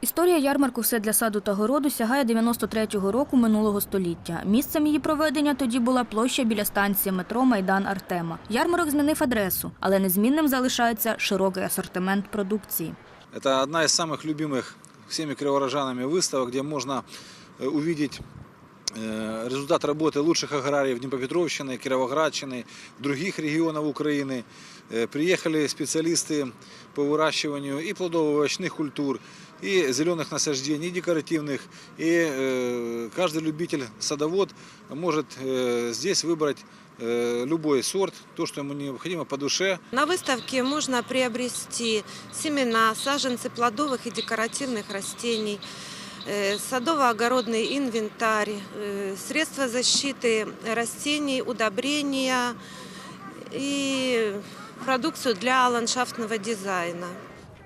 Історія ярмарку «Все для саду та городу» сягає 93-го року минулого століття. Місцем її проведення тоді була площа біля станції метро Майдан Артема. Ярмарок змінив адресу, але незмінним залишається широкий асортимент продукції. Это одна из самых любимых всеми криворожанами выставок, где можно э, увидеть э, результат работы лучших аграриев Днепропетровщины, Кировоградщины, других регионов Украины. Э, Приехали специалисты по выращиванию и плодово-овощных культур, и зеленых насаждений, и декоративных. И э, каждый любитель, садовод может э, здесь выбрать э, любой сорт, то, что ему необходимо по душе. На выставке можно приобрести семена, саженцы плодовых и декоративных растений, э, садово-огородный инвентарь, э, средства защиты растений, удобрения и продукцию для ландшафтного дизайна.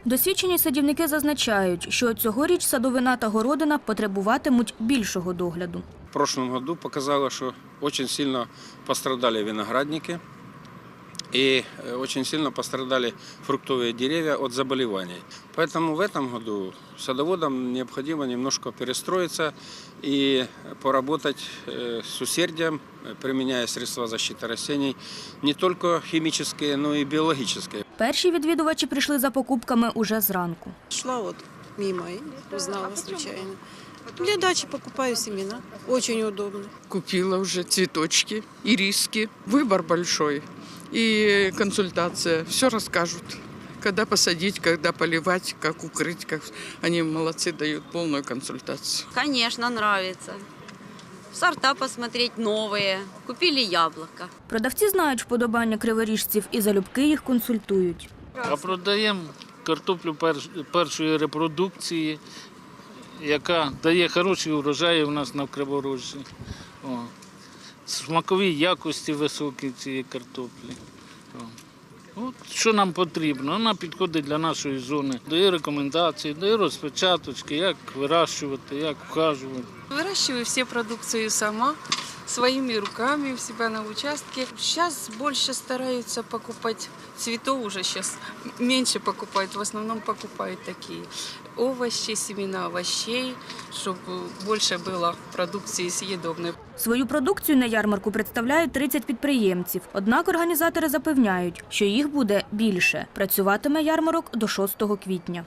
Досвідчені садівники зазначають, що цьогоріч садовина та городина потребуватимуть більшого догляду. В прошлом году показало, что очень сильно пострадали виноградники и э, очень сильно пострадали фруктовые деревья от заболеваний. Поэтому в этом году садоводам необходимо немножко перестроиться и поработать э, с усердием, э, применяя средства защиты растений, не только химические, но и биологические. Перші відвідувачі прийшли за покупками уже зранку. Шла вот мимо и узнала случайно. Для дачи покупаю семена. Очень удобно. Купила уже цветочки, ириски. Выбор большой. И консультация. Все расскажут. Когда посадить, когда поливать, как укрыть. Как... Они молодцы, дают полную консультацию. Конечно, нравится. Сорта посмотреть новые. Купили яблоко. Продавці знають вподобання криворіжців і залюбки їх консультують. А продаємо картоплю перш- першої репродукції, яка дає хороші урожаї у нас на Криворожжі. О. Смакові якості високі цієї картоплі. От, що нам потрібно? Вона підходить для нашої зони. Дає рекомендації, дає розпечаточки, як вирощувати, як вхажувати. Вирощую всю продукцію сама, своими руками у себя на участке. Сейчас больше стараются покупать цветов уже сейчас меньше покупают, в основном покупают такие овощи, семена овощей, чтобы больше было продукции съедобной. Свою продукцію на ярмарку представляють 30 підприємців. Однак організатори запевняють, що їх буде більше. Працюватиме ярмарок до 6 квітня.